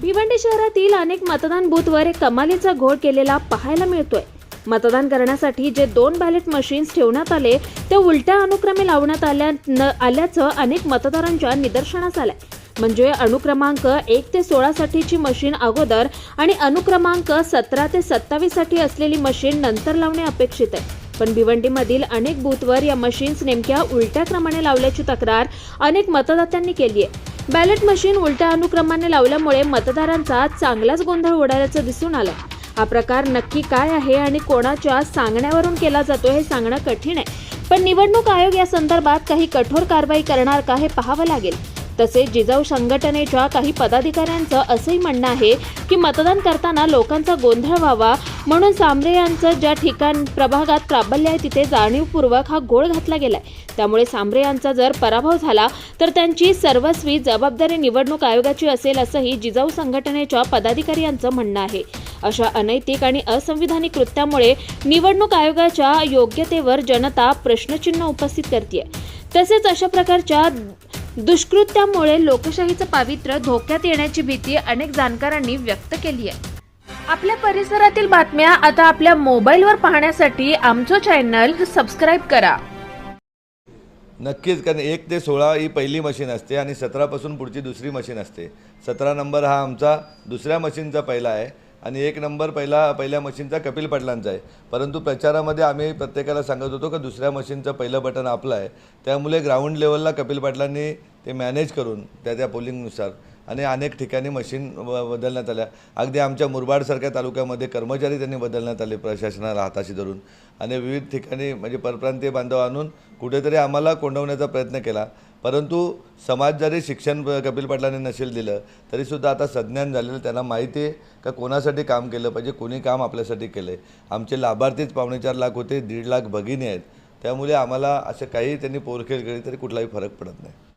भिवंडी शहरातील अनेक मतदान बूथवर एक कमालीचा घोळ केलेला पाहायला मिळतोय. मतदान करण्यासाठी जे दोन बॅलेट मशीन्स ठेवण्यात आले ते उलट्या अनुक्रमे लावण्यात आल्या न आल्याचं अनेक मतदारांच्या निदर्शनास आलंय. म्हणजे अनुक्रमांक एक ते सोळा साठीची मशीन अगोदर आणि अनुक्रमांक सतरा ते सत्तावीससाठी असलेली मशीन नंतर लावणे अपेक्षित आहे. पण भिवंडीमधील अनेक बूथवर या मशीन्स नेमक्या उलट्या क्रमाने लावल्याची तक्रार अनेक मतदात्यांनी केली आहे बॅलेट मशीन उलट्या अनुक्रमाने लावल्यामुळे मतदारांचा चांगलाच गोंधळ उडाल्याचं दिसून आलं. हा प्रकार नक्की काय आहे आणि कोणाच्या सांगण्यावरून केला जातो हे सांगणं कठीण आहे. पण निवडणूक आयोग या संदर्भात काही कठोर कारवाई करणार का हे पाहावं लागेल. तसेच जिजाऊ संघटनेच्या काही पदाधिकाऱ्यांचं असंही म्हणणं आहे की मतदान करताना लोकांचा गोंधळ व्हावा. म्हणून सांबरे यांचं ज्या ठिकाण प्रभागात प्राबल्य आहे तिथे जाणीवपूर्वक हा घोळ घातला गेलाय. त्यामुळे सांबरे यांचा जर पराभव झाला तर त्यांची सर्वस्वी जबाबदारी निवडणूक आयोगाची असेल असंही जिजाऊ संघटनेच्या पदाधिकारी यांचं म्हणणं आहे. अशा अनैतिक आणि असंविधानिक कृत्यामुळे निवडणूक आयोगाच्या योग्यतेवर जनता प्रश्नचिन्ह उपस्थित करते तसेच अशा प्रकारच्या दुष्कृत्यामुळे लोकशाहीचं पावित्र्य धोक्यात येण्याची भीती अनेक जाणकारांनी व्यक्त केली आहे. आपल्या परिसरातील बातम्या आता आपल्या मोबाईलवर पाहण्यासाठी आमचं चॅनल सबस्क्राईब करा. नक्कीच कारण एक ते सोळा ही पहिली मशीन असते आणि सतरापासून पुढची दुसरी मशीन असते. सतरा नंबर हा आमचा दुसऱ्या मशीनचा पहिला आहे आणि एक नंबर पहिला पहिल्या मशीनचा कपिल पाटलांचा आहे. परंतु प्रचारामध्ये आम्ही प्रत्येकाला सांगत होतो का दुसऱ्या मशीनचं पहिलं बटन आपलं आहे. त्यामुळे ग्राउंड लेवलला कपिल पाटलांनी ते मॅनेज करून त्या त्या पोलिंगनुसार आणि अनेक ठिकाणी मशीन बदलण्यात आल्या. अगदी आमच्या मुरबाडसारख्या तालुक्यामध्ये कर्मचारी त्यांनी बदलण्यात आले प्रशासनाला हाताशी धरून. आणि विविध ठिकाणी म्हणजे परप्रांतीय बांधव आणून कुठेतरी आम्हाला कोंडवण्याचा प्रयत्न केला. परंतु समाज जरी शिक्षण कपिल पाटलांनी नसेल दिलं तरीसुद्धा आता संज्ञान झालेलं त्यांना माहिती आहे का कोणासाठी काम केलं पाहिजे कोणी काम आपल्यासाठी केलं आहे आमचे लाभार्थीच पावणे चार लाख होते दीड लाख भगिनी आहेत. त्यामुळे आम्हाला असं काही त्यांनी पोरखेल केली तरी कुठलाही फरक पडत नाही.